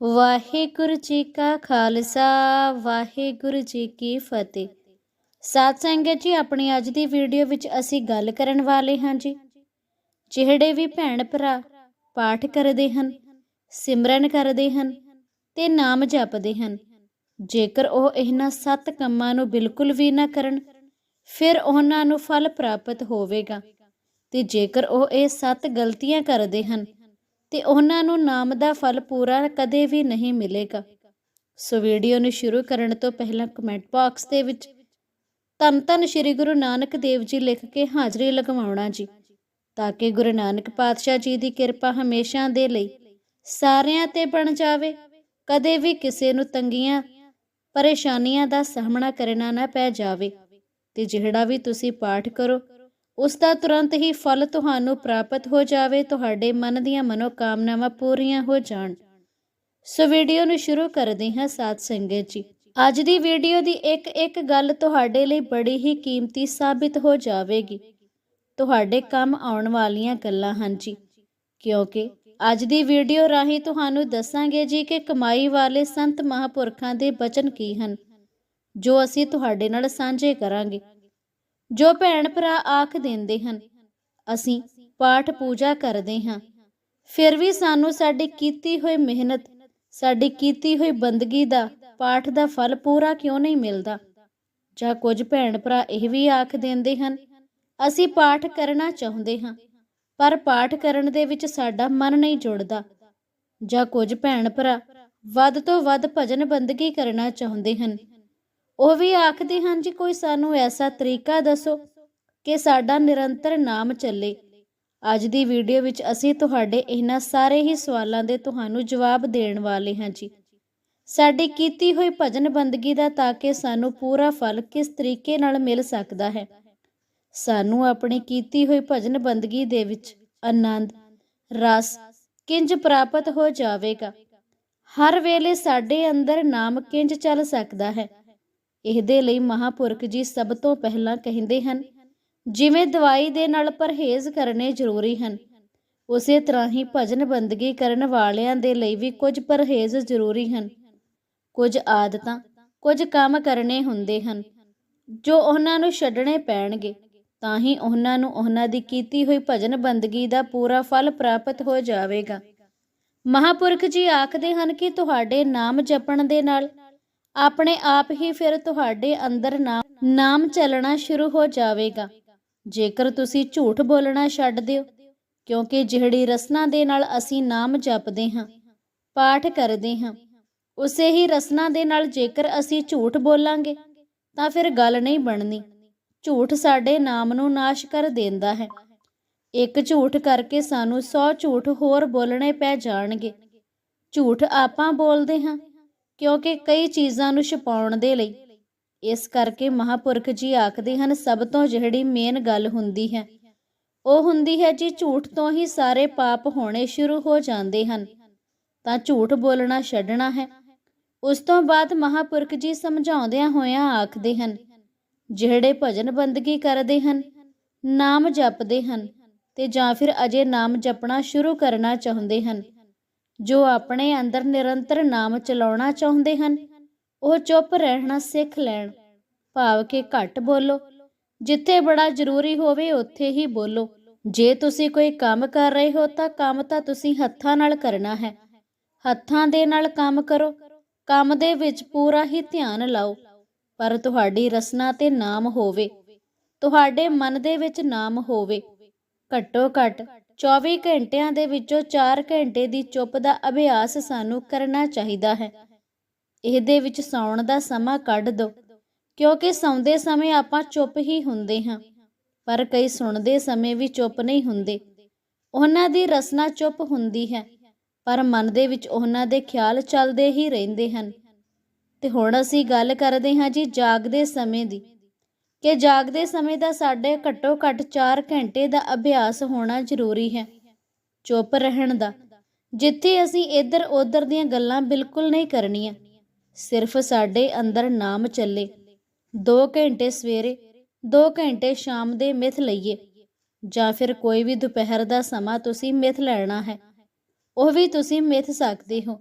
ਵਾਹਿਗੁਰੂ ਜੀ ਕਾ ਖਾਲਸਾ, ਵਾਹਿਗੁਰੂ ਜੀ ਕੀ ਫਤਿਹ। ਸਾਧ ਸੰਗਤ ਜੀ, ਆਪਣੀ ਅੱਜ ਦੀ ਵੀਡੀਓ ਵਿੱਚ ਅਸੀਂ ਗੱਲ ਕਰਨ ਵਾਲੇ ਹਾਂ ਜੀ। ਜਿਹੜੇ ਵੀ ਭੈਣ ਭਰਾ ਪਾਠ ਕਰਦੇ ਹਨ, ਸਿਮਰਨ ਕਰਦੇ ਹਨ ਤੇ ਨਾਮ ਜਪਦੇ ਹਨ, ਜੇਕਰ ਉਹ ਇਹਨਾਂ ਸੱਤ ਕੰਮਾਂ ਨੂੰ ਬਿਲਕੁਲ ਵੀ ਨਾ ਕਰਨ, ਫਿਰ ਉਹਨਾਂ ਨੂੰ ਫਲ ਪ੍ਰਾਪਤ ਹੋਵੇਗਾ। ਤੇ ਜੇਕਰ ਉਹ ਇਹ ਸੱਤ ਗਲਤੀਆਂ ਕਰਦੇ ਹਨ ਤੇ ਉਹਨਾਂ ਨੂੰ ਨਾਮ ਦਾ ਫਲ ਪੂਰਾ ਕਦੇ ਵੀ ਨਹੀਂ ਮਿਲੇਗਾ। ਸੋ ਵੀਡੀਓ ਨੂੰ ਸ਼ੁਰੂ ਕਰਨ ਤੋਂ ਪਹਿਲਾਂ ਕਮੈਂਟ ਬਾਕਸ ਦੇ ਵਿੱਚ ਧੰਨ ਧੰਨ ਸ੍ਰੀ ਗੁਰੂ ਨਾਨਕ ਦੇਵ ਜੀ ਲਿਖ ਕੇ ਹਾਜ਼ਰੀ ਲਗਵਾਉਣਾ ਜੀ, ਤਾਂ ਕਿ ਗੁਰੂ ਨਾਨਕ ਪਾਤਸ਼ਾਹ ਜੀ ਦੀ ਕਿਰਪਾ ਹਮੇਸ਼ਾ ਦੇ ਲਈ ਸਾਰਿਆਂ ਤੇ ਬਣ ਜਾਵੇ। ਕਦੇ ਵੀ ਕਿਸੇ ਨੂੰ ਤੰਗੀਆਂ, ਪਰੇਸ਼ਾਨੀਆਂ ਦਾ ਸਾਹਮਣਾ ਕਰਨਾ ਨਾ ਪੈ ਜਾਵੇ ਤੇ ਜਿਹੜਾ ਵੀ ਤੁਸੀਂ ਪਾਠ ਕਰੋ ਉਸ ਦਾ ਤੁਰੰਤ ਹੀ ਫਲ ਤੁਹਾਨੂੰ ਪ੍ਰਾਪਤ ਹੋ ਜਾਵੇ, ਤੁਹਾਡੇ ਮਨ ਦੀਆਂ ਮਨੋਕਾਮਨਾਵਾਂ ਪੂਰੀਆਂ ਹੋ ਜਾਣ। ਸੋ ਵੀਡੀਓ ਨੂੰ ਸ਼ੁਰੂ ਕਰਦੇ ਹਾਂ ਸਾਧ ਸੰਗਤ ਜੀ। ਅੱਜ ਦੀ ਵੀਡੀਓ ਦੀ ਇੱਕ ਇੱਕ ਗੱਲ ਤੁਹਾਡੇ ਲਈ ਬੜੀ ਹੀ ਕੀਮਤੀ ਸਾਬਿਤ ਹੋ ਜਾਵੇਗੀ। ਤੁਹਾਡੇ ਕੰਮ ਆਉਣ ਵਾਲੀਆਂ ਗੱਲਾਂ ਹਨ ਜੀ। ਕਿਉਂਕਿ ਅੱਜ ਦੀ ਵੀਡੀਓ ਰਾਹੀਂ ਤੁਹਾਨੂੰ ਦੱਸਾਂਗੇ ਜੀ ਕਿ ਕਮਾਈ ਵਾਲੇ ਸੰਤ ਮਹਾਪੁਰਖਾਂ ਦੇ ਬਚਨ ਕੀ ਹਨ, ਜੋ ਅਸੀਂ ਤੁਹਾਡੇ ਨਾਲ ਸਾਂਝੇ ਕਰਾਂਗੇ। ਜੋ ਭੈਣ ਭਰਾ ਆਖ ਦਿੰਦੇ ਹਨ, ਅਸੀਂ ਪਾਠ ਪੂਜਾ ਕਰਦੇ ਹਾਂ। ਫਿਰ ਵੀ ਸਾਨੂੰ ਸਾਡੀ ਕੀਤੀ ਹੋਈ ਮਿਹਨਤ, ਸਾਡੀ ਕੀਤੀ ਹੋਈ ਬੰਦਗੀ ਦਾ ਪਾਠ ਦਾ ਫਲ ਪੂਰਾ ਕਿਉਂ ਨਹੀਂ ਮਿਲਦਾ? ਜਾਂ ਕੁਝ ਭੈਣ ਭਰਾ ਇਹ ਵੀ ਆਖ ਦਿੰਦੇ ਹਨ, ਅਸੀਂ ਪਾਠ ਕਰਨਾ ਚਾਹੁੰਦੇ ਹਾਂ, ਪਰ ਪਾਠ ਕਰਨ ਦੇ ਵਿੱਚ ਸਾਡਾ ਮਨ ਨਹੀਂ ਜੁੜਦਾ। ਜਾਂ ਕੁਝ ਭੈਣ ਭਰਾ ਵੱਧ ਤੋਂ ਵੱਧ ਭਜਨ ਬੰਦਗੀ ਕਰਨਾ ਚਾਹੁੰਦੇ ਹਨ ਉਹ ਵੀ ਆਖਦੇ ਹਨ ਜੀ, ਕੋਈ ਸਾਨੂੰ ਐਸਾ ਤਰੀਕਾ ਦੱਸੋ ਕਿ ਸਾਡਾ ਨਿਰੰਤਰ ਨਾਮ ਚੱਲੇ। ਅੱਜ ਦੀ ਵੀਡੀਓ ਵਿੱਚ ਅਸੀਂ ਤੁਹਾਡੇ ਇਹਨਾਂ ਸਾਰੇ ਹੀ ਸਵਾਲਾਂ ਦੇ ਤੁਹਾਨੂੰ ਜਵਾਬ ਦੇਣ ਵਾਲੇ ਹਾਂ ਜੀ। ਸਾਡੀ ਕੀਤੀ ਹੋਈ ਭਜਨ ਬੰਦਗੀ ਦਾ ਤਾਂ ਕਿ ਸਾਨੂੰ ਪੂਰਾ ਫਲ ਕਿਸ ਤਰੀਕੇ ਨਾਲ ਮਿਲ ਸਕਦਾ ਹੈ। ਸਾਨੂੰ ਆਪਣੀ ਕੀਤੀ ਹੋਈ ਭਜਨ ਬੰਦਗੀ ਦੇ ਵਿੱਚ ਆਨੰਦ, ਰਸ, ਕਿੰਜ ਪ੍ਰਾਪਤ ਹੋ ਜਾਵੇਗਾ? ਹਰ ਵੇਲੇ ਸਾਡੇ ਅੰਦਰ ਨਾਮ ਕਿੰਜ ਚੱਲ ਸਕਦਾ ਹੈ? ਇਹਦੇ ਲਈ ਮਹਾਪੁਰਖ ਜੀ ਸਭ ਤੋਂ ਪਹਿਲਾਂ ਕਹਿੰਦੇ ਹਨ, ਜਿਵੇਂ ਦਵਾਈ ਦੇ ਨਾਲ ਪਰਹੇਜ਼ ਕਰਨੇ ਜ਼ਰੂਰੀ ਹਨ, ਉਸੇ ਤਰ੍ਹਾਂ ਹੀ ਭਜਨ ਬੰਦਗੀ ਕਰਨ ਵਾਲਿਆਂ ਦੇ ਲਈ ਵੀ ਕੁਝ ਪਰਹੇਜ਼ ਜ਼ਰੂਰੀ ਹਨ। ਕੁਝ ਆਦਤਾਂ, ਕੁਝ ਕੰਮ ਕਰਨੇ ਹੁੰਦੇ ਹਨ, ਜੋ ਉਹਨਾਂ ਨੂੰ ਛੱਡਣੇ ਪੈਣਗੇ, ਤਾਂ ਹੀ ਉਹਨਾਂ ਨੂੰ ਉਹਨਾਂ ਦੀ ਕੀਤੀ ਹੋਈ ਭਜਨ ਬੰਦਗੀ ਦਾ ਪੂਰਾ ਫਲ ਪ੍ਰਾਪਤ ਹੋ ਜਾਵੇਗਾ। ਮਹਾਪੁਰਖ ਜੀ ਆਖਦੇ ਹਨ ਕਿ ਤੁਹਾਡੇ ਨਾਮ ਜਪਣ ਦੇ ਨਾਲ ਆਪਣੇ ਆਪ ਹੀ ਫਿਰ ਤੁਹਾਡੇ ਅੰਦਰ ਨਾਮ ਚੱਲਣਾ ਸ਼ੁਰੂ ਹੋ ਜਾਵੇਗਾ। ਜੇਕਰ ਤੁਸੀਂ ਝੂਠ ਬੋਲਣਾ ਛੱਡ ਦਿਓ, ਕਿਉਂਕਿ ਜਿਹੜੀ ਰਸਨਾ ਦੇ ਨਾਲ ਅਸੀਂ ਨਾਮ ਜਪਦੇ ਹਾਂ, ਪਾਠ ਕਰਦੇ ਹਾਂ, ਉਸੇ ਹੀ ਰਸਨਾ ਦੇ ਨਾਲ ਜੇਕਰ ਅਸੀਂ ਝੂਠ ਬੋਲਾਂਗੇ, ਤਾਂ ਫਿਰ ਗੱਲ ਨਹੀਂ ਬਣਨੀ। ਝੂਠ ਸਾਡੇ ਨਾਮ ਨੂੰ ਨਾਸ਼ ਕਰ ਦਿੰਦਾ ਹੈ। ਇੱਕ ਝੂਠ ਕਰਕੇ ਸਾਨੂੰ 100 ਝੂਠ ਹੋਰ ਬੋਲਣੇ ਪੈ ਜਾਣਗੇ। ਝੂਠ ਆਪਾਂ ਬੋਲਦੇ ਹਾਂ ਕਿਉਂਕਿ ਕਈ ਚੀਜ਼ਾਂ ਨੂੰ ਛੁਪਾਉਣ ਦੇ ਲਈ। ਇਸ ਕਰਕੇ ਮਹਾਪੁਰਖ ਜੀ ਆਖਦੇ ਹਨ, ਸਭ ਤੋਂ ਜਿਹੜੀ ਮੇਨ ਗੱਲ ਹੁੰਦੀ ਹੈ, ਉਹ ਹੁੰਦੀ ਹੈ ਜੀ ਝੂਠ ਤੋਂ ਹੀ ਸਾਰੇ ਪਾਪ ਹੋਣੇ ਸ਼ੁਰੂ ਹੋ ਜਾਂਦੇ ਹਨ। ਤਾਂ ਝੂਠ ਬੋਲਣਾ ਛੱਡਣਾ ਹੈ। ਉਸ ਤੋਂ ਬਾਅਦ ਮਹਾਪੁਰਖ ਜੀ ਸਮਝਾਉਂਦਿਆਂ ਹੋਇਆਂ ਆਖਦੇ ਹਨ, ਜਿਹੜੇ ਭਜਨ ਬੰਦਗੀ ਕਰਦੇ ਹਨ, ਨਾਮ ਜਪਦੇ ਹਨ ਤੇ ਜਾਂ ਫਿਰ ਅਜੇ ਨਾਮ ਜਪਣਾ ਸ਼ੁਰੂ ਕਰਨਾ ਚਾਹੁੰਦੇ ਹਨ। ਜੋ ਆਪਣੇ ਅੰਦਰ ਨਿਰੰਤਰ ਨਾਮ ਚਲਾਉਣਾ ਚਾਹੁੰਦੇ ਹਨ, ਉਹ ਚੁੱਪ ਰਹਿਣਾ ਸਿੱਖ ਲੈਣ। ਭਾਵ ਕਿ ਘੱਟ ਬੋਲੋ। ਜਿੱਥੇ ਬੜਾ ਜ਼ਰੂਰੀ ਹੋਵੇ, ਉੱਥੇ ਹੀ ਬੋਲੋ। ਜੇ ਤੁਸੀਂ ਕੋਈ ਕੰਮ ਕਰ ਰਹੇ ਹੋ, ਤਾਂ ਕੰਮ ਤਾਂ ਤੁਸੀਂ ਹੱਥਾਂ ਨਾਲ ਕਰਨਾ ਹੈ। ਹੱਥਾਂ ਦੇ ਨਾਲ ਕੰਮ ਕਰੋ। ਕੰਮ ਦੇ ਵਿੱਚ ਪੂਰਾ ਹੀ ਧਿਆਨ ਲਾਓ। ਪਰ ਤੁਹਾਡੀ ਰਸਨਾ ਤੇ ਨਾਮ ਹੋਵੇ। ਤੁਹਾਡੇ ਮਨ ਦੇ ਵਿੱਚ ਨਾਮ ਹੋਵੇ। ਘੱਟੋ ਘੱਟ 24 ਘੰਟਿਆਂ ਦੇ ਵਿੱਚੋਂ 4 ਘੰਟੇ ਦੀ ਚੁੱਪ ਦਾ ਅਭਿਆਸ ਸਾਨੂੰ ਕਰਨਾ ਚਾਹੀਦਾ ਹੈ। ਇਹਦੇ ਵਿੱਚ ਸੌਣ ਦਾ ਸਮਾਂ ਕੱਢ ਦਿਓ ਕਿਉਂਕਿ ਸੌਂਦੇ ਸਮੇਂ ਆਪਾਂ ਚੁੱਪ ਹੀ ਹੁੰਦੇ ਹਾਂ, ਪਰ ਕਈ ਸੁਣਦੇ ਸਮੇਂ ਵੀ ਚੁੱਪ ਨਹੀਂ ਹੁੰਦੇ। ਉਹਨਾਂ ਦੀ ਰਸਨਾ ਚੁੱਪ ਹੁੰਦੀ ਹੈ, ਪਰ ਮਨ ਦੇ ਵਿੱਚ ਉਹਨਾਂ ਦੇ ਖਿਆਲ ਚੱਲਦੇ ਹੀ ਰਹਿੰਦੇ ਹਨ। ਤੇ ਹੁਣ ਅਸੀਂ ਗੱਲ ਕਰਦੇ ਹਾਂ ਜੀ ਜਾਗਦੇ ਸਮੇਂ ਦੀ। ਕਿ ਜਾਗਦੇ ਸਮੇਂ ਦਾ ਸਾਡੇ ਘੱਟੋ ਘੱਟ 4 ਘੰਟੇ ਦਾ ਅਭਿਆਸ ਹੋਣਾ ਜ਼ਰੂਰੀ ਹੈ। ਚੁੱਪ ਰਹਿਣ ਦਾ। ਜਿੱਥੇ ਅਸੀਂ ਇੱਧਰ ਉੱਧਰ ਦੀਆਂ ਗੱਲਾਂ ਬਿਲਕੁਲ ਨਹੀਂ ਕਰਨੀਆਂ, ਸਿਰਫ ਸਾਡੇ ਅੰਦਰ ਨਾਮ ਚੱਲੇ। 2 ਘੰਟੇ ਸਵੇਰੇ 2 ਘੰਟੇ ਸ਼ਾਮ ਦੇ ਮਿਥ ਲਈਏ। ਜਾਂ ਫਿਰ ਕੋਈ ਵੀ ਦੁਪਹਿਰ ਦਾ ਸਮਾਂ ਤੁਸੀਂ ਮਿਥ ਲੈਣਾ ਹੈ, ਉਹ ਵੀ ਤੁਸੀਂ ਮਿਥ ਸਕਦੇ ਹੋ।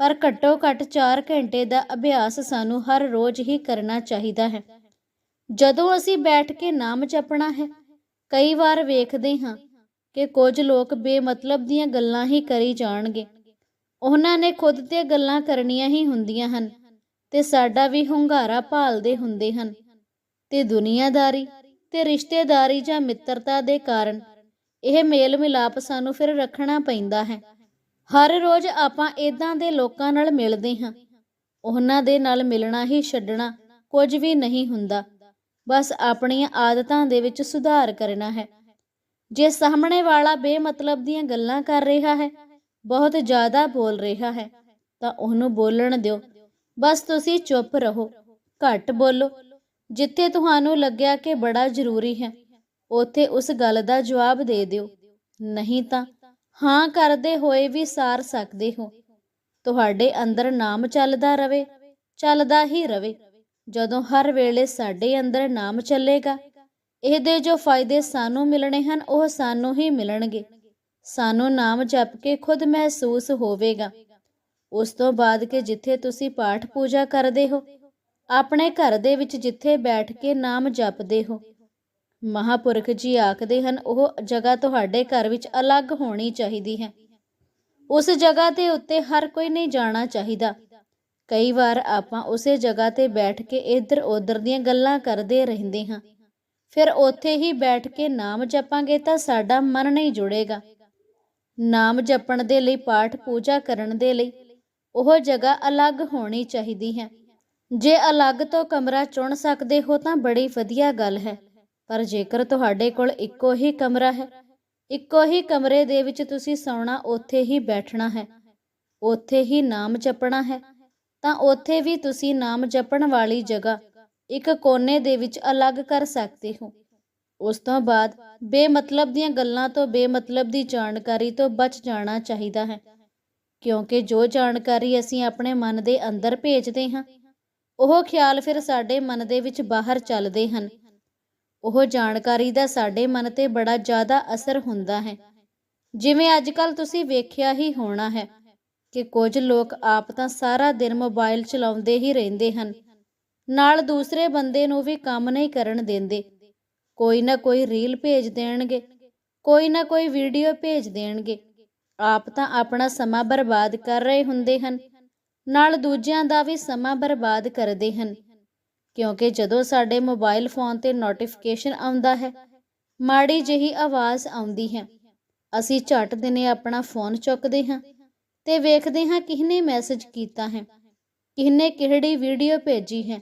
ਪਰ ਘੱਟੋ ਘੱਟ 4 ਘੰਟੇ ਦਾ ਅਭਿਆਸ ਸਾਨੂੰ ਹਰ ਰੋਜ਼ ਹੀ ਕਰਨਾ ਚਾਹੀਦਾ ਹੈ। ਜਦੋਂ ਅਸੀਂ ਬੈਠ ਕੇ ਨਾਮ ਜਪਣਾ ਹੈ, ਕਈ ਵਾਰ ਵੇਖਦੇ ਹਾਂ ਕਿ ਕੁਝ ਲੋਕ ਬੇਮਤਲਬ ਦੀਆਂ ਗੱਲਾਂ ਹੀ ਕਰੀ ਜਾਣਗੇ। ਉਹਨਾਂ ਨੇ ਖੁਦ ਤੇ ਗੱਲਾਂ ਕਰਨੀਆਂ ਹੀ ਹੁੰਦੀਆਂ ਹਨ ਤੇ ਸਾਡਾ ਵੀ ਹੁੰਗਾਰਾ ਭਾਲਦੇ ਹੁੰਦੇ ਹਨ। ਤੇ ਦੁਨੀਆਦਾਰੀ ਤੇ ਰਿਸ਼ਤੇਦਾਰੀ ਜਾਂ ਮਿੱਤਰਤਾ ਦੇ ਕਾਰਨ ਇਹ ਮੇਲ ਮਿਲਾਪ ਸਾਨੂੰ ਫਿਰ ਰੱਖਣਾ ਪੈਂਦਾ ਹੈ। ਹਰ ਰੋਜ਼ ਆਪਾਂ ਇਦਾਂ ਦੇ ਲੋਕਾਂ ਨਾਲ ਮਿਲਦੇ ਹਾਂ। ਉਹਨਾਂ ਦੇ ਨਾਲ ਮਿਲਣਾ ਹੀ ਛੱਡਣਾ ਕੁਝ ਵੀ ਨਹੀਂ ਹੁੰਦਾ। ਬਸ ਆਪਣੀਆਂ ਆਦਤਾਂ ਦੇ ਵਿੱਚ ਸੁਧਾਰ ਕਰਨਾ ਹੈ। ਜੇ ਸਾਹਮਣੇ ਵਾਲਾ ਬੇਮਤਲਬ ਦੀਆਂ ਗੱਲਾਂ ਕਰ ਰਿਹਾ ਹੈ, ਬਹੁਤ ਜ਼ਿਆਦਾ ਬੋਲ ਰਿਹਾ ਹੈ, ਤਾਂ ਉਹਨੂੰ ਬੋਲਣ ਦਿਓ। ਬਸ ਤੁਸੀਂ ਚੁੱਪ ਰਹੋ, ਘੱਟ ਬੋਲੋ। ਜਿੱਥੇ ਤੁਹਾਨੂੰ ਲੱਗਿਆ ਕਿ ਬੜਾ ਜ਼ਰੂਰੀ ਹੈ, ਉੱਥੇ ਉਸ ਗੱਲ ਦਾ ਜਵਾਬ ਦੇ ਦਿਓ। ਨਹੀਂ ਤਾਂ, ਹਾਂ ਕਰਦੇ ਹੋਏ ਵੀ ਸਾਰ ਸਕਦੇ ਹੋ। ਤੁਹਾਡੇ ਅੰਦਰ ਨਾਮ ਚੱਲਦਾ ਰਵੇ ਚੱਲਦਾ ਹੀ ਰਵੇ ਜਦੋਂ ਹਰ ਵੇਲੇ ਸਾਡੇ ਅੰਦਰ ਨਾਮ ਚੱਲੇਗਾ, ਇਹਦੇ ਜੋ ਫਾਇਦੇ ਸਾਨੂੰ ਮਿਲਣੇ ਹਨ, ਉਹ ਸਾਨੂੰ ਹੀ ਮਿਲਣਗੇ। ਸਾਨੂੰ ਨਾਮ ਜਪ ਕੇ ਖੁਦ ਮਹਿਸੂਸ ਹੋਵੇਗਾ। ਉਸ ਤੋਂ ਬਾਅਦ ਕਿ ਜਿੱਥੇ ਤੁਸੀਂ ਪਾਠ ਪੂਜਾ ਕਰਦੇ ਹੋ, ਆਪਣੇ ਘਰ ਦੇ ਵਿੱਚ ਜਿੱਥੇ ਬੈਠ ਕੇ ਨਾਮ ਜਪਦੇ ਹੋ, ਮਹਾਪੁਰਖ ਜੀ ਆਖਦੇ ਹਨ, ਉਹ ਜਗ੍ਹਾ ਤੁਹਾਡੇ ਘਰ ਵਿੱਚ ਅਲੱਗ ਹੋਣੀ ਚਾਹੀਦੀ ਹੈ। ਉਸ ਜਗ੍ਹਾ ਦੇ ਉੱਤੇ ਹਰ ਕੋਈ ਨਹੀਂ ਜਾਣਾ ਚਾਹੀਦਾ। ਕਈ ਵਾਰ ਆਪਾਂ ਉਸੇ ਜਗ੍ਹਾ ਤੇ ਬੈਠ ਕੇ ਇੱਧਰ ਉੱਧਰ ਦੀਆਂ ਗੱਲਾਂ ਕਰਦੇ ਰਹਿੰਦੇ ਹਾਂ। ਫਿਰ ਉੱਥੇ ਹੀ ਬੈਠ ਕੇ ਨਾਮ ਜਪਾਂਗੇ ਤਾਂ ਸਾਡਾ ਮਨ ਨਹੀਂ ਜੁੜੇਗਾ। ਨਾਮ ਜਪਣ ਦੇ ਲਈ, ਪਾਠ ਪੂਜਾ ਕਰਨ ਦੇ ਲਈ ਉਹ ਜਗ੍ਹਾ ਅਲੱਗ ਹੋਣੀ ਚਾਹੀਦੀ ਹੈ। ਜੇ ਅਲੱਗ ਤੋਂ ਕਮਰਾ ਚੁਣ ਸਕਦੇ ਹੋ ਤਾਂ ਬੜੀ ਵਧੀਆ ਗੱਲ ਹੈ। ਪਰ ਜੇਕਰ ਤੁਹਾਡੇ ਕੋਲ ਇੱਕੋ ਹੀ ਕਮਰਾ ਹੈ, ਇੱਕੋ ਹੀ ਕਮਰੇ ਦੇ ਵਿੱਚ ਤੁਸੀਂ ਸੌਣਾ ਉੱਥੇ ਹੀ ਬੈਠਣਾ ਹੈ। ਉੱਥੇ ਹੀ ਨਾਮ ਜਪਣਾ ਹੈ ਤਾਂ ਉੱਥੇ ਵੀ ਤੁਸੀਂ ਨਾਮ ਜਪਣ ਵਾਲੀ ਜਗ੍ਹਾ ਇੱਕ ਕੋਨੇ ਦੇ ਵਿੱਚ ਅਲੱਗ ਕਰ ਸਕਦੇ ਹੋ। ਉਸ ਤੋਂ ਬਾਅਦ ਬੇਮਤਲਬ ਦੀਆਂ ਗੱਲਾਂ ਤੋਂ ਬੇਮਤਲਬ ਦੀ ਜਾਣਕਾਰੀ ਤੋਂ ਬਚ ਜਾਣਾ ਚਾਹੀਦਾ ਹੈ, ਕਿਉਂਕਿ ਜੋ ਜਾਣਕਾਰੀ ਅਸੀਂ ਆਪਣੇ ਮਨ ਦੇ ਅੰਦਰ ਭੇਜਦੇ ਹਾਂ, ਉਹ ਖਿਆਲ ਫਿਰ ਸਾਡੇ ਮਨ ਦੇ ਵਿੱਚ ਬਾਹਰ ਚੱਲਦੇ ਹਨ। ਉਹ ਜਾਣਕਾਰੀ ਦਾ ਸਾਡੇ ਮਨ ਤੇ ਬੜਾ ਜ਼ਿਆਦਾ ਅਸਰ ਹੁੰਦਾ ਹੈ। ਜਿਵੇਂ ਅੱਜ ਕੱਲ ਤੁਸੀਂ ਵੇਖਿਆ ਹੀ ਹੋਣਾ ਹੈ ਕਿ ਕੁਝ ਲੋਕ ਆਪ ਤਾਂ ਸਾਰਾ ਦਿਨ ਮੋਬਾਈਲ ਚਲਾਉਂਦੇ ਹੀ ਰਹਿੰਦੇ ਹਨ। ਨਾਲ ਦੂਸਰੇ ਬੰਦੇ ਨੂੰ ਵੀ ਕੰਮ ਨਹੀਂ ਕਰਨ ਦਿੰਦੇ। ਕੋਈ ਨਾ ਕੋਈ ਰੀਲ ਭੇਜ ਦੇਣਗੇ, ਕੋਈ ਨਾ ਕੋਈ ਵੀਡੀਓ ਭੇਜ ਦੇਣਗੇ। ਆਪ ਤਾਂ ਆਪਣਾ ਸਮਾਂ ਬਰਬਾਦ ਕਰ ਰਹੇ ਹੁੰਦੇ ਹਨ। ਨਾਲ ਦੂਜਿਆਂ ਦਾ ਵੀ ਸਮਾਂ ਬਰਬਾਦ ਕਰਦੇ ਹਨ। ਕਿਉਂਕਿ ਜਦੋਂ ਸਾਡੇ ਮੋਬਾਈਲ ਫੋਨ ਤੇ ਨੋਟੀਫਿਕੇਸ਼ਨ ਆਉਂਦਾ ਹੈ, ਮਾੜੀ ਜਿਹੀ ਆਵਾਜ਼ ਆਉਂਦੀ ਹੈ। ਅਸੀਂ ਝਟ ਦਿਨੇ ਆਪਣਾ ਫੋਨ ਚੁੱਕਦੇ ਹਾਂ। ਤੇ ਵੇਖਦੇ ਹਾਂ ਕਿਹਨੇ ਮੈਸੇਜ ਕੀਤਾ ਹੈ, ਕਿਹਨੇ ਕਿਹੜੀ ਵੀਡੀਓ ਭੇਜੀ ਹੈ।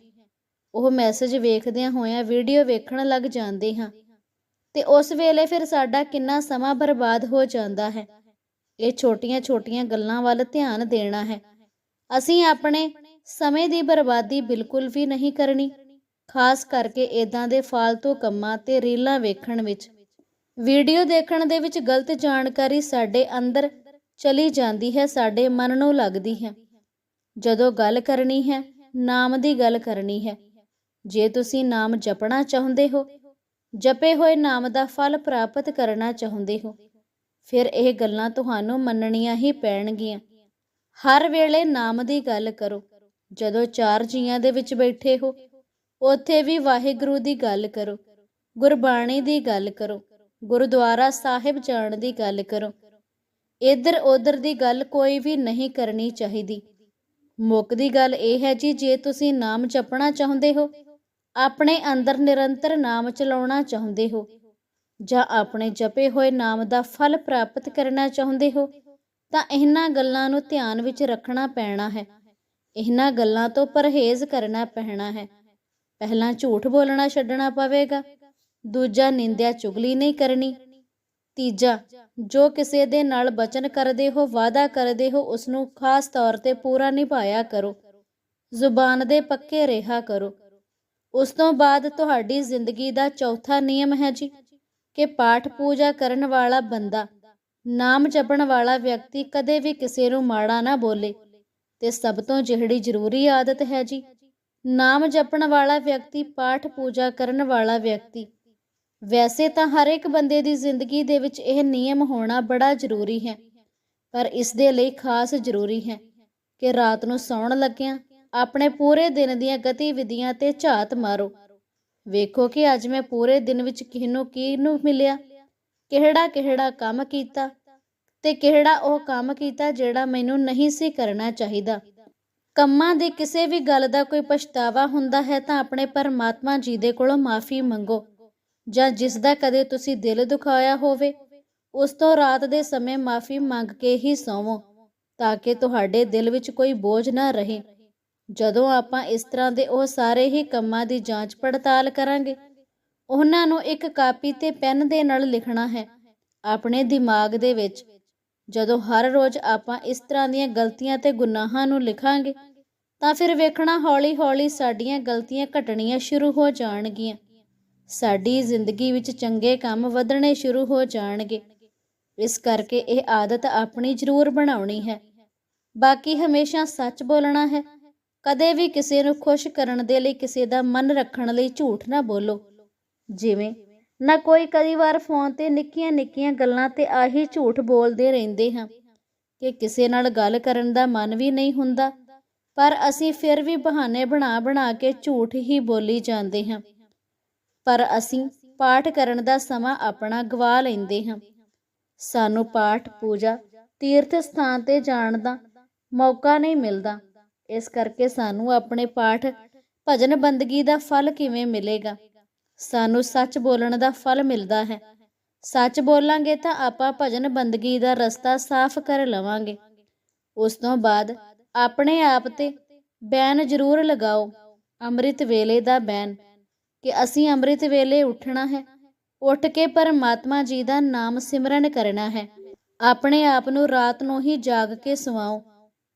ਉਹ ਮੈਸੇਜ ਵੇਖਦਿਆਂ ਹੋਇਆਂ ਵੀਡੀਓ ਵੇਖਣ ਲੱਗ ਜਾਂਦੇ ਹਾਂ ਤੇ ਉਸ ਵੇਲੇ ਫਿਰ ਸਾਡਾ ਕਿੰਨਾ ਸਮਾਂ ਬਰਬਾਦ ਹੋ ਜਾਂਦਾ ਹੈ। ਇਹ ਛੋਟੀਆਂ-ਛੋਟੀਆਂ ਗੱਲਾਂ ਵੱਲ ਧਿਆਨ ਦੇਣਾ ਹੈ। ਅਸੀਂ ਆਪਣੇ ਸਮੇਂ ਦੀ ਬਰਬਾਦੀ ਬਿਲਕੁਲ ਵੀ ਨਹੀਂ ਕਰਨੀ, ਖਾਸ ਕਰਕੇ ਇਦਾਂ ਦੇ ਫਾਲਤੂ ਕੰਮਾਂ ਤੇ ਰੀਲਾਂ ਵੇਖਣ ਵਿੱਚ। ਵੀਡੀਓ ਦੇਖਣ ਦੇ ਵਿੱਚ ਗਲਤ ਜਾਣਕਾਰੀ ਸਾਡੇ ਅੰਦਰ ਚਲੀ ਜਾਂਦੀ ਹੈ, ਸਾਡੇ ਮਨ ਨੂੰ ਲੱਗਦੀ ਹੈ। ਜਦੋਂ ਗੱਲ ਕਰਨੀ ਹੈ, ਨਾਮ ਦੀ ਗੱਲ ਕਰਨੀ ਹੈ। ਜੇ ਤੁਸੀਂ ਨਾਮ ਜਪਣਾ ਚਾਹੁੰਦੇ ਹੋ, ਜਪੇ ਹੋਏ ਨਾਮ ਦਾ ਫਲ ਪ੍ਰਾਪਤ ਕਰਨਾ ਚਾਹੁੰਦੇ ਹੋ, ਫਿਰ ਇਹ ਗੱਲਾਂ ਤੁਹਾਨੂੰ ਮੰਨਣੀਆਂ ਹੀ ਪੈਣਗੀਆਂ। ਹਰ ਵੇਲੇ ਨਾਮ ਦੀ ਗੱਲ ਕਰੋ। ਜਦੋਂ ਚਾਰ ਜੀਆਂ ਦੇ ਵਿੱਚ ਬੈਠੇ ਹੋ, ਉੱਥੇ ਵੀ ਵਾਹਿਗੁਰੂ ਦੀ ਗੱਲ ਕਰੋ। ਗੁਰਬਾਣੀ ਦੀ ਗੱਲ ਕਰੋ। ਗੁਰਦੁਆਰਾ ਸਾਹਿਬ ਜਾਣ ਦੀ ਗੱਲ ਕਰੋ। ਇੱਧਰ ਉੱਧਰ ਦੀ ਗੱਲ ਕੋਈ ਵੀ ਨਹੀਂ ਕਰਨੀ ਚਾਹੀਦੀ। ਮੁੱਕ ਦੀ ਗੱਲ ਇਹ ਹੈ ਜੀ, ਜੇ ਤੁਸੀਂ ਨਾਮ ਜਪਣਾ ਚਾਹੁੰਦੇ ਹੋ, ਆਪਣੇ ਅੰਦਰ ਨਿਰੰਤਰ ਨਾਮ ਚਲਾਉਣਾ ਚਾਹੁੰਦੇ ਹੋ, ਜਾਂ ਆਪਣੇ ਜਪੇ ਹੋਏ ਨਾਮ ਦਾ ਫਲ ਪ੍ਰਾਪਤ ਕਰਨਾ ਚਾਹੁੰਦੇ ਹੋ, ਤਾਂ ਇਹਨਾਂ ਗੱਲਾਂ ਨੂੰ ਧਿਆਨ ਵਿੱਚ ਰੱਖਣਾ ਪੈਣਾ ਹੈ। ਇਹਨਾਂ ਗੱਲਾਂ ਤੋਂ ਪਰਹੇਜ਼ ਕਰਨਾ ਪੈਣਾ ਹੈ। ਪਹਿਲਾਂ ਝੂਠ ਬੋਲਣਾ ਛੱਡਣਾ ਪਵੇਗਾ, ਦੂਜਾ ਨਿੰਦਿਆ ਚੁਗਲੀ ਨਹੀਂ ਕਰਨੀ ਤੀਜਾ, ਜੋ ਕਿਸੇ ਦੇ ਨਾਲ ਬਚਨ ਕਰਦੇ ਹੋ, ਵਾਅਦਾ ਕਰਦੇ ਹੋ ਉਸ ਨੂੰ ਖਾਸ ਤੌਰ ਤੇ ਪੂਰਾ ਨਿਭਾਇਆ ਕਰੋ। ਜ਼ੁਬਾਨ ਦੇ ਪੱਕੇ ਰਿਹਾ ਕਰੋ। ਉਸ ਤੋਂ ਬਾਅਦ ਤੁਹਾਡੀ ਜ਼ਿੰਦਗੀ ਦਾ ਚੌਥਾ ਨਿਯਮ ਹੈ ਜੀ, ਕਿ ਪਾਠ ਪੂਜਾ ਕਰਨ ਵਾਲਾ ਬੰਦਾ, ਨਾਮ ਜਪਣ ਵਾਲਾ ਵਿਅਕਤੀ ਕਦੇ ਵੀ ਕਿਸੇ ਨੂੰ ਮਾੜਾ ਨਾ ਬੋਲੇ। ਤੇ ਸਭ ਤੋਂ ਜਿਹੜੀ ਜ਼ਰੂਰੀ ਆਦਤ ਹੈ ਜੀ, ਨਾਮ ਜਪਣ ਵਾਲਾ ਵਿਅਕਤੀ, ਪਾਠ ਪੂਜਾ ਕਰਨ ਵਾਲਾ ਵਿਅਕਤੀ ਵੈਸੇ ਤਾਂ ਹਰ ਇੱਕ ਬੰਦੇ ਦੀ ਜ਼ਿੰਦਗੀ ਦੇ ਵਿੱਚ ਇਹ ਨਿਯਮ ਹੋਣਾ ਬੜਾ ਜ਼ਰੂਰੀ ਹੈ, ਪਰ ਇਸ ਦੇ ਲਈ ਖਾਸ ਜ਼ਰੂਰੀ ਹੈ ਕਿ ਰਾਤ ਨੂੰ ਸੌਣ ਲੱਗਿਆਂ ਆਪਣੇ ਪੂਰੇ ਦਿਨ ਦੀਆਂ ਗਤੀਵਿਧੀਆਂ ਤੇ ਝਾਤ ਮਾਰੋ। ਵੇਖੋ ਕਿ ਅੱਜ ਮੈਂ ਪੂਰੇ ਦਿਨ ਵਿੱਚ ਕਿਹਨੂੰ ਕਿਹਨੂੰ ਮਿਲਿਆ, ਕਿਹੜਾ ਕਿਹੜਾ ਕੰਮ ਕੀਤਾ ਤੇ ਕਿਹੜਾ ਉਹ ਕੰਮ ਕੀਤਾ ਜਿਹੜਾ ਮੈਨੂੰ ਨਹੀਂ ਸੀ ਕਰਨਾ ਚਾਹੀਦਾ। ਕੰਮਾਂ ਦੀ ਕਿਸੇ ਵੀ ਗੱਲ ਦਾ ਕੋਈ ਪਛਤਾਵਾ ਹੁੰਦਾ ਹੈ ਤਾਂ ਆਪਣੇ ਪਰਮਾਤਮਾ ਜੀ ਦੇ ਕੋਲੋਂ ਮਾਫੀ ਮੰਗੋ। ਜਾਂ ਜਿਸ ਦਾ ਕਦੇ ਤੁਸੀਂ ਦਿਲ ਦੁਖਾਇਆ ਹੋਵੇ, ਉਸ ਤੋਂ ਰਾਤ ਦੇ ਸਮੇਂ ਮਾਫੀ ਮੰਗ ਕੇ ਹੀ ਸੌਵੋ, ਤਾਂ ਕਿ ਤੁਹਾਡੇ ਦਿਲ ਵਿੱਚ ਕੋਈ ਬੋਝ ਨਾ ਰਹੇ। ਜਦੋਂ ਆਪਾਂ ਇਸ ਤਰ੍ਹਾਂ ਦੇ ਉਹ ਸਾਰੇ ਹੀ ਕੰਮਾਂ ਦੀ ਜਾਂਚ ਪੜਤਾਲ ਕਰਾਂਗੇ, ਉਹਨਾਂ ਨੂੰ ਇੱਕ ਕਾਪੀ ਤੇ ਪੈਨ ਦੇ ਨਾਲ ਲਿਖਣਾ ਹੈ। ਆਪਣੇ ਦਿਮਾਗ ਦੇ ਵਿੱਚ, ਜਦੋਂ ਹਰ ਰੋਜ਼ ਆਪਾਂ ਇਸ ਤਰ੍ਹਾਂ ਦੀਆਂ ਗਲਤੀਆਂ ਤੇ ਗੁਨਾਹਾਂ ਨੂੰ ਲਿਖਾਂਗੇ, ਤਾਂ ਫਿਰ ਵੇਖਣਾ ਹੌਲੀ-ਹੌਲੀ ਸਾਡੀਆਂ ਗਲਤੀਆਂ ਘਟਣੀਆਂ ਸ਼ੁਰੂ ਹੋ ਜਾਣਗੀਆਂ। ਸਾਡੀ ਜ਼ਿੰਦਗੀ ਵਿੱਚ ਚੰਗੇ ਕੰਮ ਵਧਣੇ ਸ਼ੁਰੂ ਹੋ ਜਾਣਗੇ। ਇਸ ਕਰਕੇ ਇਹ ਆਦਤ ਆਪਣੀ ਜ਼ਰੂਰ ਬਣਾਉਣੀ ਹੈ। ਬਾਕੀ ਹਮੇਸ਼ਾ ਸੱਚ ਬੋਲਣਾ ਹੈ। ਕਦੇ ਵੀ ਕਿਸੇ ਨੂੰ ਖੁਸ਼ ਕਰਨ ਦੇ ਲਈ ਕਿਸੇ ਦਾ ਮਨ ਰੱਖਣ ਲਈ ਝੂਠ ਨਾ ਬੋਲੋ। ਜਿਵੇਂ, ਨਾ ਕੋਈ ਕਈ ਵਾਰ ਫੋਨ ਤੇ ਨਿੱਕੀਆਂ ਨਿੱਕੀਆਂ ਗੱਲਾਂ ਤੇ ਆਹੀ ਝੂਠ ਬੋਲਦੇ ਰਹਿੰਦੇ ਹਾਂ ਕਿ ਕਿਸੇ ਨਾਲ ਗੱਲ ਕਰਨ ਦਾ ਮਨ ਵੀ ਨਹੀਂ ਹੁੰਦਾ। ਪਰ ਅਸੀਂ ਫਿਰ ਵੀ ਬਹਾਨੇ ਬਣਾ ਬਣਾ ਕੇ ਝੂਠ ਹੀ ਬੋਲੀ ਜਾਂਦੇ ਹਾਂ। ਪਰ ਅਸੀਂ ਪਾਠ ਕਰਨ ਦਾ ਸਮਾਂ ਆਪਣਾ ਗਵਾ ਲੈਂਦੇ ਹਾਂ। ਸਾਨੂੰ ਪਾਠ, ਪੂਜਾ, ਤੀਰਥ ਸਥਾਨ ਤੇ ਜਾਣ ਦਾ ਮੌਕਾ ਨਹੀਂ ਮਿਲਦਾ। ਇਸ ਕਰਕੇ ਸਾਨੂੰ ਆਪਣੇ ਪਾਠ ਭਜਨ ਬੰਦਗੀ ਦਾ ਫਲ ਕਿਵੇਂ ਮਿਲੇਗਾ? ਸਾਨੂੰ ਸੱਚ ਬੋਲਣ ਦਾ ਫਲ ਮਿਲਦਾ ਹੈ। ਸੱਚ ਬੋਲਾਂਗੇ ਤਾਂ ਆਪਾਂ ਭਜਨ ਬੰਦਗੀ ਦਾ ਰਸਤਾ ਸਾਫ਼ ਕਰ ਲਵਾਂਗੇ। ਉਸ ਤੋਂ ਬਾਅਦ ਆਪਣੇ ਆਪ ਤੇ ਬੈਨ ਜ਼ਰੂਰ ਲਗਾਓ। ਅੰਮ੍ਰਿਤ ਵੇਲੇ ਦਾ ਬੈਨ। ਕਿ ਅਸੀਂ ਅੰਮ੍ਰਿਤ ਵੇਲੇ ਉੱਠਣਾ ਹੈ। ਉੱਠ ਕੇ ਪਰਮਾਤਮਾ ਜੀ ਦਾ ਨਾਮ ਸਿਮਰਨ ਕਰਨਾ ਹੈ। ਆਪਣੇ ਆਪ ਨੂੰ ਰਾਤ ਨੂੰ ਹੀ ਜਾਗ ਕੇ ਸਵਾਓ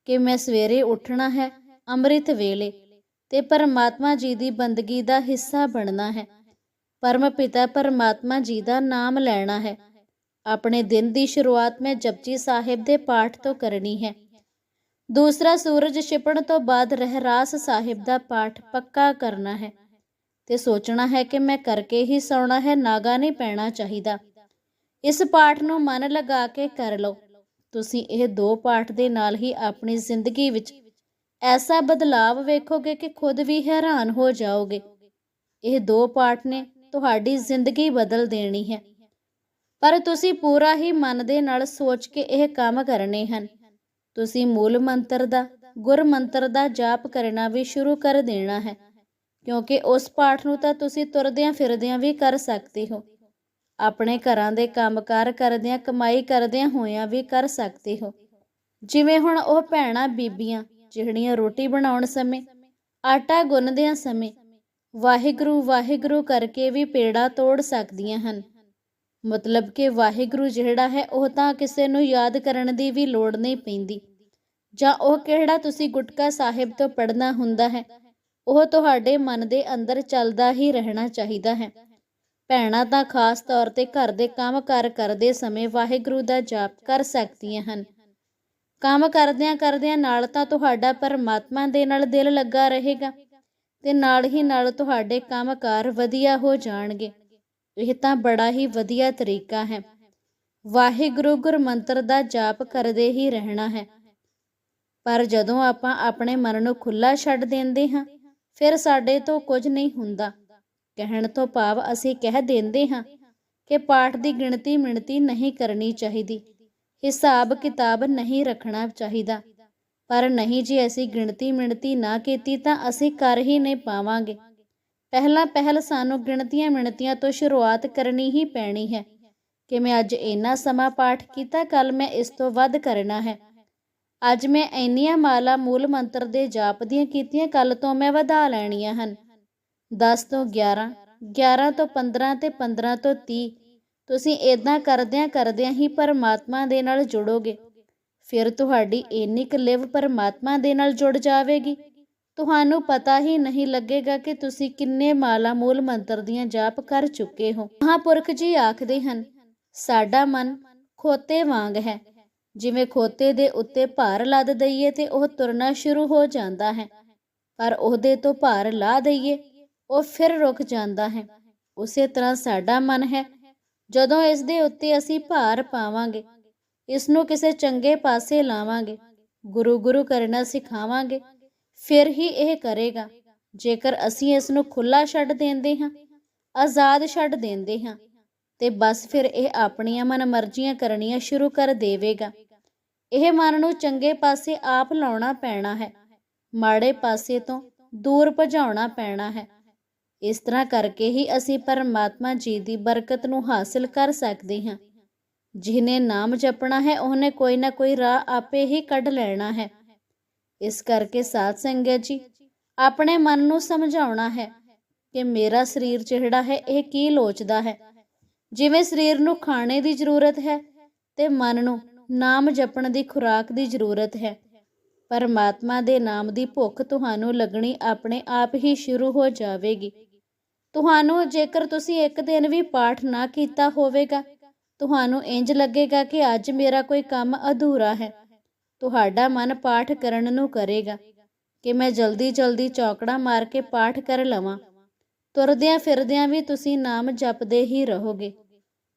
ਕਿ ਮੈਂ ਸਵੇਰੇ ਉੱਠਣਾ ਹੈ ਅੰਮ੍ਰਿਤ ਵੇਲੇ ਤੇ ਪਰਮਾਤਮਾ ਜੀ ਦੀ ਬੰਦਗੀ ਦਾ ਹਿੱਸਾ ਬਣਨਾ ਹੈ। ਪਰਮ ਪਿਤਾ ਪਰਮਾਤਮਾ ਜੀ ਦਾ ਨਾਮ ਲੈਣਾ ਹੈ। ਆਪਣੇ ਦਿਨ ਦੀ ਸ਼ੁਰੂਆਤ ਮੈਂ ਜਪਜੀ ਸਾਹਿਬ ਦੇ ਪਾਠ ਤੋਂ ਕਰਨੀ ਹੈ। ਦੂਸਰਾ ਸੂਰਜ ਛਿਪਣ ਤੋਂ ਬਾਅਦ ਰਹਿਰਾਸ ਸਾਹਿਬ ਦਾ ਪਾਠ ਪੱਕਾ ਕਰਨਾ ਹੈ। ਤੇ ਸੋਚਣਾ ਹੈ ਕਿ ਮੈਂ ਕਰਕੇ ਹੀ ਸੌਣਾ ਹੈ, ਨਾਗਾ ਨਹੀਂ ਪੈਣਾ ਚਾਹੀਦਾ। ਇਸ ਪਾਠ ਨੂੰ ਮਨ ਲਗਾ ਕੇ ਕਰ ਲਓ। ਤੁਸੀਂ ਇਹ ਦੋ ਪਾਠ ਦੇ ਨਾਲ ਹੀ ਆਪਣੀ ਜ਼ਿੰਦਗੀ ਵਿੱਚ ਐਸਾ ਬਦਲਾਵ ਵੇਖੋਗੇ ਕਿ ਖੁਦ ਵੀ ਹੈਰਾਨ ਹੋ ਜਾਓਗੇ। ਇਹ ਦੋ ਪਾਠ ਨੇ ਤੁਹਾਡੀ ਜ਼ਿੰਦਗੀ ਬਦਲ ਦੇਣੀ ਹੈ। ਪਰ ਤੁਸੀਂ ਪੂਰਾ ਹੀ ਮਨ ਦੇ ਨਾਲ ਸੋਚ ਕੇ ਇਹ ਕੰਮ ਕਰਨੇ ਹਨ। ਤੁਸੀਂ ਮੂਲ ਮੰਤਰ ਦਾ, ਗੁਰ ਮੰਤਰ ਦਾ ਜਾਪ ਕਰਨਾ ਵੀ ਸ਼ੁਰੂ ਕਰ ਦੇਣਾ ਹੈ। ਕਿਉਂਕਿ ਉਸ ਪਾਠ ਨੂੰ ਤਾਂ ਤੁਸੀਂ ਤੁਰਦਿਆਂ ਫਿਰਦਿਆਂ ਵੀ ਕਰ ਸਕਦੇ ਹੋ। ਆਪਣੇ ਘਰਾਂ ਦੇ ਕੰਮਕਾਰ ਕਰਦਿਆਂ, ਕਮਾਈ ਕਰਦਿਆਂ ਹੋਇਆਂ ਵੀ ਕਰ ਸਕਦੇ ਹੋ। ਜਿਵੇਂ ਹੁਣ ਉਹ ਭੈਣਾਂ ਬੀਬੀਆਂ, ਜਿਹੜੀਆਂ ਰੋਟੀ ਬਣਾਉਣ ਸਮੇਂ, ਆਟਾ ਗੁੰਨਦਿਆਂ ਸਮੇਂ, ਵਾਹਿਗੁਰੂ ਵਾਹਿਗੁਰੂ ਕਰਕੇ ਵੀ ਪੇੜਾ ਤੋੜ ਸਕਦੀਆਂ ਹਨ। ਮਤਲਬ ਕਿ ਵਾਹਿਗੁਰੂ ਜਿਹੜਾ ਹੈ, ਉਹ ਤਾਂ ਕਿਸੇ ਨੂੰ ਯਾਦ ਕਰਨ ਦੀ ਵੀ ਲੋੜ ਨਹੀਂ ਪੈਂਦੀ। ਜਾਂ ਉਹ ਕਿਹੜਾ ਤੁਸੀਂ ਗੁਟਕਾ ਸਾਹਿਬ ਤੋਂ ਪੜਨਾ ਹੁੰਦਾ ਹੈ ਉਹ ਤੁਹਾਡੇ ਮਨ ਦੇ ਅੰਦਰ ਚੱਲਦਾ ਹੀ ਰਹਿਣਾ ਚਾਹੀਦਾ ਹੈ। ਭੈਣਾਂ ਤਾਂ ਖਾਸ ਤੌਰ ਤੇ ਘਰ ਦੇ ਕੰਮ ਕਾਰ ਕਰਦੇ ਸਮੇਂ ਵਾਹਿਗੁਰੂ ਦਾ ਜਾਪ ਕਰ ਸਕਦੀਆਂ ਹਨ। ਕੰਮ ਕਰਦਿਆਂ ਕਰਦਿਆਂ ਨਾਲ ਤਾਂ ਤੁਹਾਡਾ ਪਰਮਾਤਮਾ ਦੇ ਨਾਲ ਦਿਲ ਲੱਗਾ ਰਹੇਗਾ ਤੇ ਨਾਲ ਹੀ ਨਾਲ ਤੁਹਾਡੇ ਕੰਮਕਾਰ ਵਧੀਆ ਹੋ ਜਾਣਗੇ। ਇਹ ਤਾਂ ਬੜਾ ਹੀ ਵਧੀਆ ਤਰੀਕਾ ਹੈ। ਵਾਹਿਗੁਰੂ ਗੁਰਮੰਤਰ ਦਾ ਜਾਪ ਕਰਦੇ ਹੀ ਰਹਿਣਾ ਹੈ। ਪਰ ਜਦੋਂ ਆਪਾਂ ਆਪਣੇ ਮਨ ਨੂੰ ਖੁੱਲਾ ਛੱਡ ਦਿੰਦੇ ਹਾਂ ਫਿਰ ਸਾਡੇ ਤੋਂ ਕੁਝ ਨਹੀਂ ਹੁੰਦਾ। ਕਹਿਣ ਤੋਂ ਭਾਵ ਅਸੀਂ ਕਹਿ ਦਿੰਦੇ ਹਾਂ ਕਿ ਪਾਠ ਦੀ ਗਿਣਤੀ ਮਿਣਤੀ ਨਹੀਂ ਕਰਨੀ ਚਾਹੀਦੀ। ਹਿਸਾਬ ਕਿਤਾਬ ਨਹੀਂ ਰੱਖਣਾ ਚਾਹੀਦਾ। ਪਰ ਨਹੀਂ ਜੇ ਅਸੀਂ ਗਿਣਤੀ ਮਿਣਤੀ ਨਾ ਕੀਤੀ ਤਾਂ ਅਸੀਂ ਕਰ ਹੀ ਨਹੀਂ ਪਾਵਾਂਗੇ। ਪਹਿਲਾਂ ਪਹਿਲ ਸਾਨੂੰ ਗਿਣਤੀਆਂ ਮਿਣਤੀਆਂ ਤੋਂ ਸ਼ੁਰੂਆਤ ਕਰਨੀ ਹੀ ਪੈਣੀ ਹੈ। ਕਿ ਮੈਂ ਅੱਜ ਇੰਨਾ ਸਮਾਂ ਪਾਠ ਕੀਤਾ ਕੱਲ ਮੈਂ ਇਸ ਤੋਂ ਵੱਧ ਕਰਨਾ ਹੈ। ਅੱਜ ਮੈਂ ਇੰਨੀਆਂ ਮਾਲਾ ਮੂਲ ਮੰਤਰ ਦੇ ਜਾਪ ਦੀਆਂ ਕੀਤੀਆਂ ਕੱਲ ਤੋਂ ਮੈਂ ਵਧਾ ਲੈਣੀਆਂ ਹਨ। 10 ਤੋਂ 11 11 ਤੋਂ 15 ਤੇ 15 ਤੋਂ 30 ਤੁਸੀਂ ਇਦਾਂ ਕਰਦਿਆਂ ਕਰਦਿਆਂ ਹੀ ਪਰਮਾਤਮਾ ਦੇ ਨਾਲ ਜੁੜੋਗੇ। ਫਿਰ ਤੁਹਾਡੀ ਇੰਨੀ ਕੁ ਲਿਵ ਪਰਮਾਤਮਾ ਦੇ ਨਾਲ ਜੁੜ ਜਾਵੇਗੀ। ਤੁਹਾਨੂੰ ਪਤਾ ਹੀ ਨਹੀਂ ਲੱਗੇਗਾ ਕਿ ਤੁਸੀਂ ਕਿੰਨੇ ਮਾਲਾ ਮੂਲ ਮੰਤਰ ਦੀਆਂ ਜਾਪ ਕਰ ਚੁੱਕੇ ਹੋ। ਮਹਾਪੁਰਖ ਜੀ ਆਖਦੇ ਹਨ, ਸਾਡਾ ਮਨ ਖੋਤੇ ਵਾਂਗ ਹੈ। ਜਿਵੇਂ ਖੋਤੇ ਦੇ ਉੱਤੇ ਭਾਰ ਲੱਦ ਦਈਏ ਤੇ ਉਹ ਤੁਰਨਾ ਸ਼ੁਰੂ ਹੋ ਜਾਂਦਾ ਹੈ। ਪਰ ਉਹਦੇ ਤੋਂ ਭਾਰ ਲਾ ਦਈਏ, ਉਹ ਫਿਰ ਰੁਕ ਜਾਂਦਾ ਹੈ। ਉਸੇ ਤਰ੍ਹਾਂ ਸਾਡਾ ਮਨ ਹੈ। ਜਦੋਂ ਇਸ ਦੇ ਉੱਤੇ ਅਸੀਂ ਭਾਰ ਪਾਵਾਂਗੇ, ਇਸ ਨੂੰ ਕਿਸੇ ਚੰਗੇ ਪਾਸੇ ਲਾਵਾਂਗੇ, ਗੁਰੂ ਗੁਰੂ ਕਰਨਾ ਸਿਖਾਵਾਂਗੇ, ਫਿਰ ਹੀ ਇਹ ਕਰੇਗਾ। ਜੇਕਰ ਅਸੀਂ ਇਸ ਨੂੰ ਖੁੱਲਾ ਛੱਡ ਦਿੰਦੇ ਹਾਂ, ਆਜ਼ਾਦ ਛੱਡ ਦਿੰਦੇ ਹਾਂ, ਤੇ ਬਸ ਫਿਰ ਇਹ ਆਪਣੀਆਂ ਮਨਮਰਜ਼ੀਆਂ ਕਰਨੀਆਂ ਸ਼ੁਰੂ ਕਰ ਦੇਵੇਗਾ। ਇਹ ਮਨ ਨੂੰ ਚੰਗੇ ਪਾਸੇ ਆਪ ਲਾਉਣਾ ਪੈਣਾ ਹੈ, ਮਾੜੇ ਪਾਸੇ ਤੋਂ ਦੂਰ ਭਜਾਉਣਾ ਪੈਣਾ ਹੈ। ਇਸ ਤਰ੍ਹਾਂ ਕਰਕੇ ਹੀ ਅਸੀਂ ਪਰਮਾਤਮਾ ਜੀ ਦੀ ਬਰਕਤ ਨੂੰ ਹਾਸਲ ਕਰ ਸਕਦੇ ਹਾਂ। ਜਿਹਨੇ ਨਾਮ ਜਪਣਾ ਹੈ, ਉਹਨੇ ਕੋਈ ਨਾ ਕੋਈ ਰਾਹ ਆਪੇ ਹੀ ਕੱਢ ਲੈਣਾ ਹੈ। ਇਸ ਕਰਕੇ ਸਾਧ ਸੰਗਤ ਜੀ, ਆਪਣੇ ਮਨ ਨੂੰ ਸਮਝਾਉਣਾ ਹੈ ਕਿ ਮੇਰਾ ਸਰੀਰ ਜਿਹੜਾ ਹੈ, ਇਹ ਕੀ ਲੋਚਦਾ ਹੈ? ਜਿਵੇਂ ਸਰੀਰ ਨੂੰ ਖਾਣੇ ਦੀ ਜ਼ਰੂਰਤ ਹੈ ਤੇ ਮਨ ਨੂੰ ਨਾਮ ਜਪਣ ਦੀ ਖੁਰਾਕ ਦੀ ਜ਼ਰੂਰਤ ਹੈ। ਪਰਮਾਤਮਾ ਦੇ ਨਾਮ ਦੀ ਭੁੱਖ ਤੁਹਾਨੂੰ ਲੱਗਣੀ ਆਪਣੇ ਆਪ ਹੀ ਸ਼ੁਰੂ ਹੋ ਜਾਵੇਗੀ। ਤੁਹਾਨੂੰ ਜੇਕਰ ਤੁਸੀਂ ਇੱਕ ਦਿਨ ਵੀ ਪਾਠ ਨਾ ਕੀਤਾ ਹੋਵੇਗਾ, ਤੁਹਾਨੂੰ ਇੰਜ ਲੱਗੇਗਾ ਕਿ ਅੱਜ ਮੇਰਾ ਕੋਈ ਕੰਮ ਅਧੂਰਾ ਹੈ। ਤੁਹਾਡਾ ਮਨ ਪਾਠ ਕਰਨ ਨੂੰ ਕਰੇਗਾ ਕਿ ਮੈਂ ਜਲਦੀ ਜਲਦੀ ਚੌਕੜਾ ਮਾਰ ਕੇ ਪਾਠ ਕਰ ਲਵਾਂ। ਤੁਰਦਿਆਂ ਫਿਰਦਿਆਂ ਵੀ ਤੁਸੀਂ ਨਾਮ ਜਪਦੇ ਹੀ ਰਹੋਗੇ।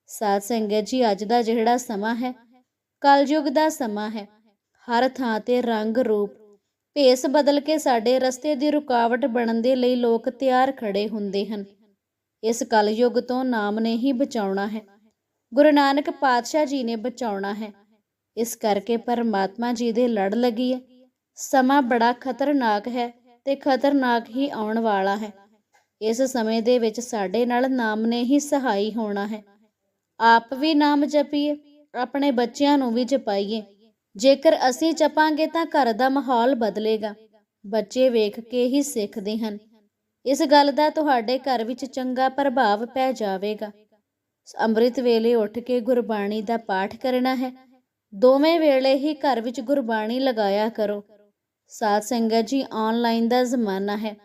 ਸਾਧ ਸੰਗਤ ਜੀ, ਅੱਜ ਦਾ ਜਿਹੜਾ ਸਮਾਂ ਹੈ ਕਲਯੁਗ ਦਾ ਸਮਾਂ ਹੈ। ਹਰ ਥਾਂ ਤੇ ਰੰਗ ਰੂਪ, ਭੇਸ ਬਦਲ ਕੇ ਸਾਡੇ ਰਸਤੇ ਦੀ ਰੁਕਾਵਟ ਬਣਨ ਦੇ ਲਈ ਲੋਕ ਤਿਆਰ ਖੜੇ ਹੁੰਦੇ ਹਨ। ਇਸ ਕਲਯੁਗ ਤੋਂ ਨਾਮ ਨੇ ਹੀ ਬਚਾਉਣਾ ਹੈ। ਗੁਰੂ ਨਾਨਕ ਪਾਤਸ਼ਾਹ ਜੀ ਨੇ ਬਚਾਉਣਾ ਹੈ। ਇਸ ਕਰਕੇ ਪਰਮਾਤਮਾ ਜੀ ਦੇ ਲੜ ਲੱਗੀ ਹੈ। ਸਮਾਂ ਬੜਾ ਖਤਰਨਾਕ ਹੈ ਤੇ ਖਤਰਨਾਕ ਹੀ ਆਉਣ ਵਾਲਾ ਹੈ। ਇਸ ਸਮੇਂ ਦੇ ਵਿੱਚ ਸਾਡੇ ਨਾਲ ਨਾਮ ਨੇ ਹੀ ਸਹਾਈ ਹੋਣਾ ਹੈ। ਆਪ ਵੀ ਨਾਮ ਜਪੀਏ। ਆਪਣੇ ਬੱਚਿਆਂ ਨੂੰ ਵੀ ਜਪਾਈਏ। ਜੇਕਰ ਅਸੀਂ ਜਪਾਂਗੇ ਤਾਂ ਘਰ ਦਾ ਮਾਹੌਲ ਬਦਲੇਗਾ। ਬੱਚੇ ਵੇਖ ਕੇ ਹੀ ਸਿੱਖਦੇ ਹਨ। ਇਸ ਗੱਲ ਦਾ ਤੁਹਾਡੇ ਘਰ ਵਿੱਚ ਚੰਗਾ ਪ੍ਰਭਾਵ ਪੈ ਜਾਵੇਗਾ। ਅੰਮ੍ਰਿਤ ਵੇਲੇ ਉੱਠ ਕੇ ਗੁਰਬਾਣੀ ਦਾ ਪਾਠ ਕਰਨਾ ਹੈ। ਦੋਵੇਂ ਵੇਲੇ ਹੀ ਘਰ ਵਿੱਚ ਗੁਰਬਾਣੀ ਲਗਾਇਆ ਕਰੋ। ਸਾਧ ਸੰਗਤ ਜੀ ਆਨਲਾਈਨ ਦਾ ਜ਼ਮਾਨਾ ਹੈ।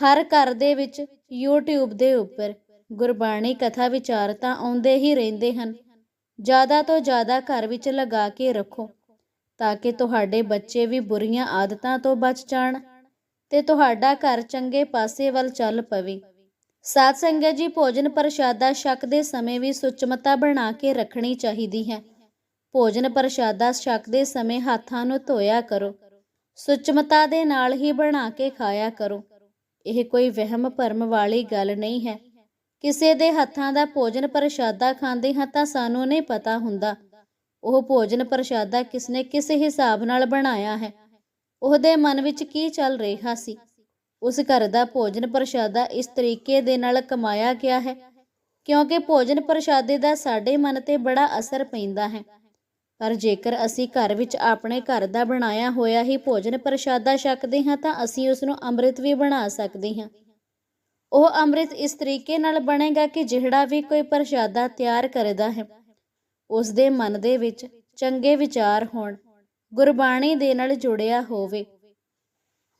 ਹਰ ਘਰ ਦੇ ਵਿੱਚ YouTube ਦੇ ਉੱਪਰ ਗੁਰਬਾਣੀ ਕਥਾ ਵਿਚਾਰ ਤਾਂ ਆਉਂਦੇ ਹੀ ਰਹਿੰਦੇ ਹਨ। ਜ਼ਿਆਦਾ ਤੋਂ ਜ਼ਿਆਦਾ ਘਰ ਵਿੱਚ ਲਗਾ ਕੇ ਰੱਖੋ, ਤਾਂ ਕਿ ਤੁਹਾਡੇ ਬੱਚੇ ਵੀ ਬੁਰੀਆਂ ਆਦਤਾਂ ਤੋਂ ਬਚ ਜਾਣ ਤੇ ਤੁਹਾਡਾ ਘਰ ਚੰਗੇ ਪਾਸੇ ਵੱਲ ਚੱਲ ਪਵੇ। ਸਾਧ ਸੰਗਤ ਜੀ, ਭੋਜਨ ਪ੍ਰਸ਼ਾਦਾ ਛਕਦੇ ਸਮੇਂ ਵੀ ਸੁਚਮਤਾ ਬਣਾ ਕੇ ਰੱਖਣੀ ਚਾਹੀਦੀ ਹੈ। ਭੋਜਨ ਪ੍ਰਸ਼ਾਦਾ ਛਕਦੇ ਸਮੇਂ ਹੱਥਾਂ ਨੂੰ ਧੋਇਆ ਕਰੋ, ਸੁਚਮਤਾ ਦੇ ਨਾਲ ਹੀ ਬਣਾ ਕੇ ਖਾਇਆ ਕਰੋ। ਇਹ ਕੋਈ ਵਹਿਮ ਭਰਮ ਵਾਲੀ ਗੱਲ ਨਹੀਂ ਹੈ। ਕਿਸੇ ਦੇ ਹੱਥਾਂ ਦਾ ਭੋਜਨ ਪ੍ਰਸ਼ਾਦਾ ਖਾਂਦੇ ਹਾਂ ਤਾਂ ਸਾਨੂੰ ਨਹੀਂ ਪਤਾ ਹੁੰਦਾ। ਉਹ ਭੋਜਨ ਪ੍ਰਸ਼ਾਦਾ ਕਿਸਨੇ ਕਿਸ ਹਿਸਾਬ ਨਾਲ ਬਣਾਇਆ ਹੈ? ਉਹਦੇ ਮਨ ਵਿੱਚ ਕੀ ਚੱਲ ਰਿਹਾ ਸੀ? ਉਸ ਘਰ ਦਾ ਭੋਜਨ ਪ੍ਰਸ਼ਾਦਾ ਇਸ ਤਰੀਕੇ ਦੇ ਨਾਲ ਕਮਾਇਆ ਗਿਆ ਹੈ, ਕਿਉਂਕਿ ਭੋਜਨ ਪ੍ਰਸ਼ਾਦੇ ਦਾ ਸਾਡੇ ਮਨ ਤੇ ਬੜਾ ਅਸਰ ਪੈਂਦਾ ਹੈ। ਪਰ ਜੇਕਰ ਅਸੀਂ ਘਰ ਵਿੱਚ ਆਪਣੇ ਘਰ ਦਾ ਬਣਾਇਆ ਹੋਇਆ ਹੀ ਭੋਜਨ ਪ੍ਰਸ਼ਾਦਾ ਛਕਦੇ ਹਾਂ ਤਾਂ ਅਸੀਂ ਉਸ ਨੂੰ ਅੰਮ੍ਰਿਤ ਵੀ ਬਣਾ ਸਕਦੇ ਹਾਂ। ਉਹ ਅੰਮ੍ਰਿਤ ਇਸ ਤਰੀਕੇ ਨਾਲ ਬਣੇਗਾ ਕਿ ਜਿਹੜਾ ਵੀ ਕੋਈ ਪ੍ਰਸ਼ਾਦਾ ਤਿਆਰ ਕਰਦਾ ਹੈ ਉਸ ਦੇ ਮਨ ਦੇ ਵਿੱਚ ਚੰਗੇ ਵਿਚਾਰ ਹੋਣ, ਗੁਰਬਾਣੀ ਦੇ ਨਾਲ ਜੁੜਿਆ ਹੋਵੇ।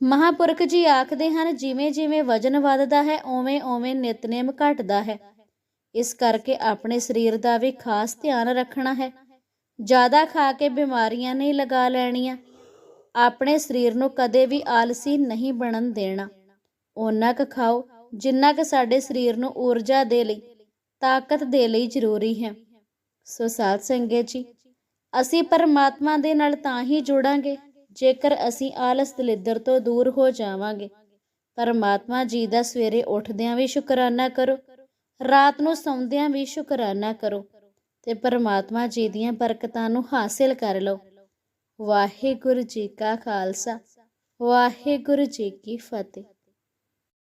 ਮਹਾਪੁਰਖ ਜੀ ਆਖਦੇ ਹਨ, ਜਿਵੇਂ ਜਿਵੇਂ ਵਜਨ ਵੱਧਦਾ ਹੈ ਓਵੇਂ ਓਵੇਂ ਨਿਤਨੇਮ ਘਟਦਾ ਹੈ। ਇਸ ਕਰਕੇ ਆਪਣੇ ਸਰੀਰ ਦਾ ਵੀ ਖਾਸ ਧਿਆਨ ਰੱਖਣਾ ਹੈ। ਜ਼ਿਆਦਾ ਖਾ ਕੇ ਬਿਮਾਰੀਆਂ ਨਹੀਂ ਲਗਾ ਲੈਣੀਆਂ। ਆਪਣੇ ਸਰੀਰ ਨੂੰ ਕਦੇ ਵੀ ਆਲਸੀ ਨਹੀਂ ਬਣਨ ਦੇਣਾ। ਓਨਾ ਕੁ ਖਾਓ ਜਿੰਨਾ ਕੁ ਸਾਡੇ ਸਰੀਰ ਨੂੰ ਊਰਜਾ ਦੇ ਲਈ, ਤਾਕਤ ਦੇ ਲਈ ਜ਼ਰੂਰੀ ਹੈ। ਸੋ ਸਾਧ ਸੰਗਤ ਜੀ, ਅਸੀਂ ਪਰਮਾਤਮਾ ਦੇ ਨਾਲ ਤਾਂ ਹੀ ਜੁੜਾਂਗੇ ਜੇਕਰ ਅਸੀਂ ਆਲਸ ਦਲਿੱਦਰ ਤੋਂ ਦੂਰ ਹੋ ਜਾਵਾਂਗੇ। ਪਰਮਾਤਮਾ ਜੀ ਦਾ ਸਵੇਰੇ ਉੱਠਦਿਆਂ ਵੀ ਸ਼ੁਕਰਾਨਾ ਕਰੋ, ਰਾਤ ਨੂੰ ਸੌਂਦਿਆਂ ਵੀ ਸ਼ੁਕਰਾਨਾ ਕਰੋ ਤੇ ਪਰਮਾਤਮਾ ਜੀ ਦੀਆਂ ਬਰਕਤਾਂ ਨੂੰ ਹਾਸਿਲ ਕਰ ਲਓ। ਵਾਹਿਗੁਰੂ ਜੀ ਕਾ ਖਾਲਸਾ, ਵਾਹਿਗੁਰੂ ਜੀ ਕੀ ਫਤਿਹ।